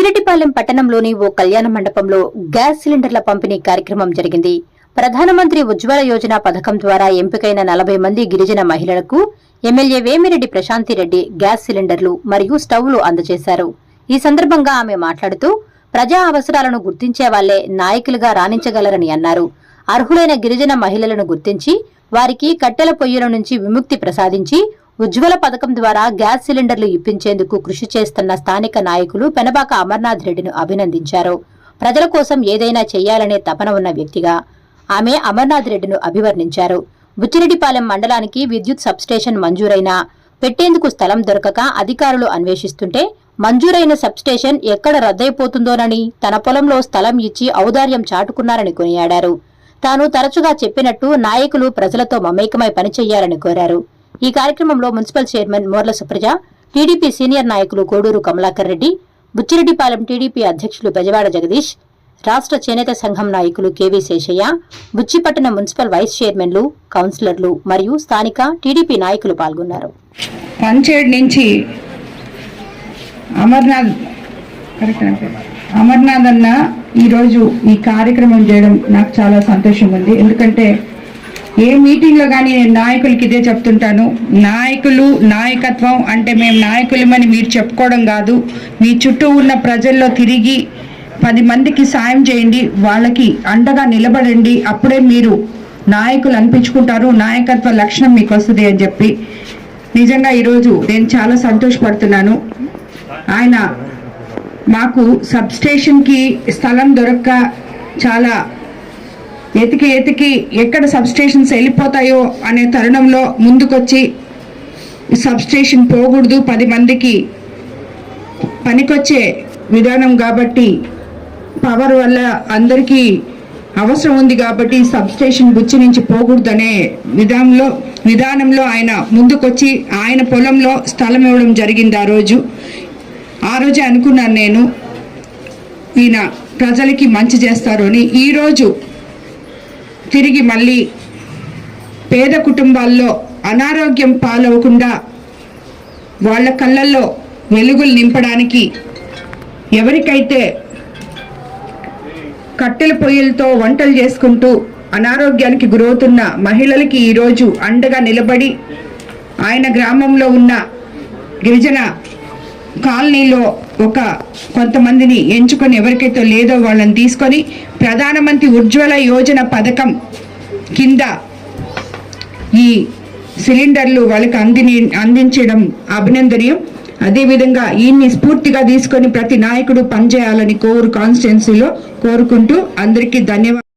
బుచ్చిరెడ్డిపాలెం పట్టణంలోని ఓ కళ్యాణ మండపంలో గ్యాస్ సిలిండర్ల పంపిణీ కార్యక్రమం జరిగింది. ప్రధానమంత్రి ఉజ్వల యోజన పథకం ద్వారా ఎంపికైన నలభై మంది గిరిజన మహిళలకు ఎమ్మెల్యే వేమిరెడ్డి ప్రశాంతిరెడ్డి గ్యాస్ సిలిండర్లు మరియు స్టవ్లు అందజేశారు. ఈ సందర్భంగా ఆమె మాట్లాడుతూ ప్రజా అవసరాలను గుర్తించే వాళ్ళే నాయకులుగా రాణించగలరని అన్నారు. అర్హులైన గిరిజన మహిళలను గుర్తించి వారికి కట్టెల పొయ్యిల నుంచి విముక్తి ప్రసాదించి ఉజ్వల పథకం ద్వారా గ్యాస్ సిలిండర్లు ఇప్పించేందుకు కృషి చేస్తున్న స్థానిక నాయకులు పెనబాక అమర్నాథ్ రెడ్డిను అభినందించారు. ప్రజల కోసం ఏదైనా చేయాలనే తపన ఉన్న వ్యక్తిగా ఆమె అమర్నాథ్ రెడ్డిను అభివర్ణించారు. బుచ్చిరెడ్డిపాలెం మండలానికి విద్యుత్ సబ్స్టేషన్ మంజూరైనా పెట్టేందుకు స్థలం దొరకక అధికారులు అన్వేషిస్తుంటే మంజూరైన సబ్స్టేషన్ ఎక్కడ రద్దయిపోతుందోనని తన పొలంలో స్థలం ఇచ్చి ఔదార్యం చాటుకున్నారని కొనియాడారు. తాను తరచుగా చెప్పినట్టు నాయకులు ప్రజలతో మమేకమై పనిచేయాలని కోరారు. ఈ కార్యక్రమంలో municipal chairman Morla Supraja TDP senior నాయకులు కోడూరు కమలాకర్ రెడ్డి బుచ్చిరెడ్డిపాలెం టీడీపీ అధ్యక్షులు బెజవాడ జగదీష్ రాష్ట్ర చేనేత సంఘం నాయకులు కేవీ శేషయ్య బుచ్చిపట్టణ మున్సిపల్ వైస్ చైర్మన్లు కౌన్సిలర్లు మరియు స్థానిక టీడీపీ నాయకులు పాల్గొన్నారు. పంచేడ్ నుంచి అమర్నాథ్ అమర్నాథ్ అన్న ఈరోజు ఈ కార్యక్రమం చేయడం నాకు చాలా సంతోషం ఉంది. ఎందుకంటే ఏ మీటింగ్లో కానీ నేను నాయకులకి ఇదే చెప్తుంటాను. నాయకులు నాయకత్వం అంటే మేము నాయకులమని మీరు చెప్పుకోవడం కాదు. మీ చుట్టూ ఉన్న ప్రజల్లో తిరిగి పది మందికి సాయం చేయండి. వాళ్ళకి అండగా నిలబడండి. అప్పుడే మీరు నాయకులు అనిపించుకుంటారు. నాయకత్వ లక్షణం మీకు వస్తుంది అని చెప్పి. నిజంగా ఈరోజు నేను చాలా సంతోషపడుతున్నాను. ఆయన మాకు సబ్ స్టేషన్కి స్థలం దొరక్క చాలా ఎతికి ఎతికి ఎక్కడ సబ్స్టేషన్స్ వెళ్ళిపోతాయో అనే తరుణంలో ముందుకొచ్చి సబ్ స్టేషన్ పోకూడదు. పది మందికి పనికొచ్చే విధానం కాబట్టి పవర్ వల్ల అందరికీ అవసరం ఉంది కాబట్టి సబ్స్టేషన్ బుచ్చి నుంచి పోకూడదనే విధానంలో విధానంలో ఆయన ముందుకొచ్చి ఆయన పొలంలో స్థలం ఇవ్వడం జరిగింది ఆ రోజు. ఆ రోజే అనుకున్నాను నేను ఈయన ప్రజలకి మంచి చేస్తారు అని. ఈరోజు తిరిగి మళ్ళీ పేద కుటుంబాల్లో అనారోగ్యం పాలవకుండా వాళ్ళ కళ్ళల్లో వెలుగులు నింపడానికి ఎవరికైతే కట్టెల పొయ్యిలతో వంటలు చేసుకుంటూ అనారోగ్యానికి గురవుతున్న మహిళలకి ఈరోజు అండగా నిలబడి ఆయన గ్రామంలో ఉన్న గిరిజన కాలనీలో ఒక కొంతమందిని ఎంచుకొని ఎవరికైతే లేదో వాళ్ళని తీసుకొని ప్రధానమంత్రి ఉజ్వల యోజన పథకం కింద ఈ సిలిండర్లు వాళ్ళకి అందిని అందించడం అభినందనీయం. అదేవిధంగా ఈయన్ని స్ఫూర్తిగా తీసుకొని ప్రతి నాయకుడు పనిచేయాలని కోరు కాన్స్టిట్యున్సీలో కోరుకుంటూ అందరికీ ధన్యవాదాలు.